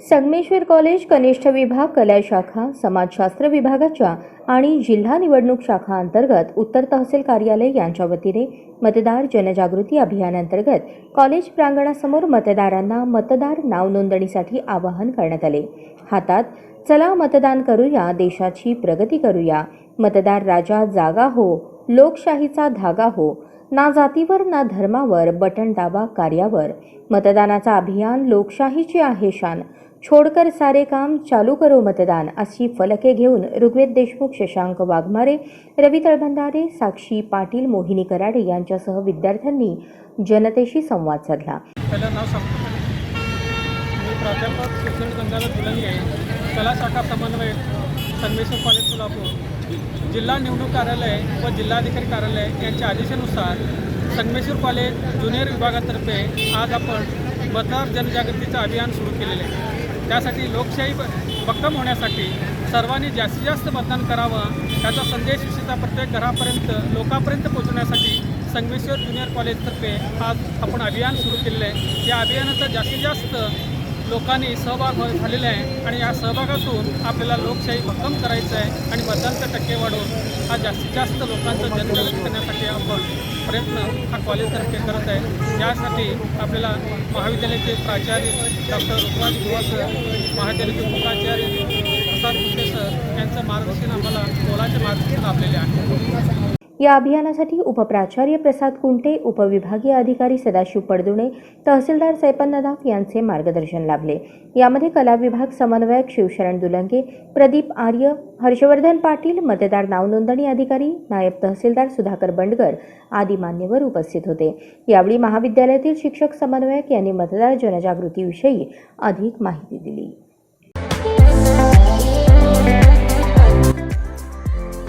Sangameshwar college कनिष्ठ विभाग कला शाखा समाजशास्त्र विभागाच्या आणि जिल्हा निवडणूक शाखा अंतर्गत उत्तर तहसील कार्यालय यांच्या वतीने मतदार जनजागृती अभियानांतर्गत कॉलेज प्रांगणासमोर मतदारांना मतदार नाव नोंदणीसाठी आवाहन करण्यात आले. हातात चला मतदान करूया देशाची प्रगती करूया. मतदार राजा जागा हो लोकशाहीचा धागा हो. ना जातीवर ना धर्मावर बटन दाबा कार्यावर. मतदानाचा अभियान लोकशाहीची आहे शान. छोडकर सारे काम चालू करो मतदान अशी फलके घेऊन ऋग्वेद देशमुख शशांक वाघमारे रवी तळभंडारे साक्षी पाटील मोहिनी कराडे यांच्यासह विद्यार्थ्यांनी जनतेशी संवाद साधला. नाव सांगतो. प्राध्यापक शिक्षण गंगाधर दुलंगे आहे कला शाखा समन्वय कॉलेज सोलापूर. जिल्हा निवडणूक कार्यालय व जिल्हाधिकारी कार्यालय यांच्या आदेशानुसार संगमेश्वर कॉलेज ज्युनियर विभागातर्फे आज आपण मतदार जनजागृतीचं अभियान सुरू केलेलं आहे. त्यासाठी लोकशाही ब- भक्कम होण्यासाठी सर्वांनी जास्तीत जास्त मतदान करावं. त्याचा संदेश विशेषतः प्रत्येक घरापर्यंत लोकांपर्यंत पोहोचवण्यासाठी संगमेश्वर ज्युनियर कॉलेजतर्फे आज आपण अभियान सुरू केलेलं आहे. या अभियानाचा जास्तीत जास्त लोकांनी सहभाग हो- झालेला आहे आणि या सहभागातून आपल्याला लोकशाही भक्कम करायचं आहे आणि मतदानचा टक्के वाढवून हा जास्तीत जास्त लोकांचं जनजागृती करण्यासाठी आपण प्रयत्न हा कॉलेजतर्फे करत आहे. यासाठी आपल्याला महाविद्यालयाचे प्राचार्य डॉक्टर ऋतुराज गुवासर महाविद्यालयाचे उपाचार्य प्रसाद कुटे सर यांचं मार्गदर्शन आम्हाला मोलाचे मार्गदर्शन लाभलेले आहे. या अभियानासाठी उपप्राचार्य प्रसाद कुंटे उपविभागीय अधिकारी सदाशिव पडदुणे तहसीलदार सैपन नदाफ यांचे मार्गदर्शन लाभले. यामध्ये कला विभाग समन्वयक शिवशरण दुलंगे प्रदीप आर्य हर्षवर्धन पाटील मतदार नावनोंदणी अधिकारी नायब तहसीलदार सुधाकर बंडगर आदी मान्यवर उपस्थित होते. यावेळी महाविद्यालयातील शिक्षक समन्वयक यांनी मतदार जनजागृतीविषयी अधिक माहिती दिली.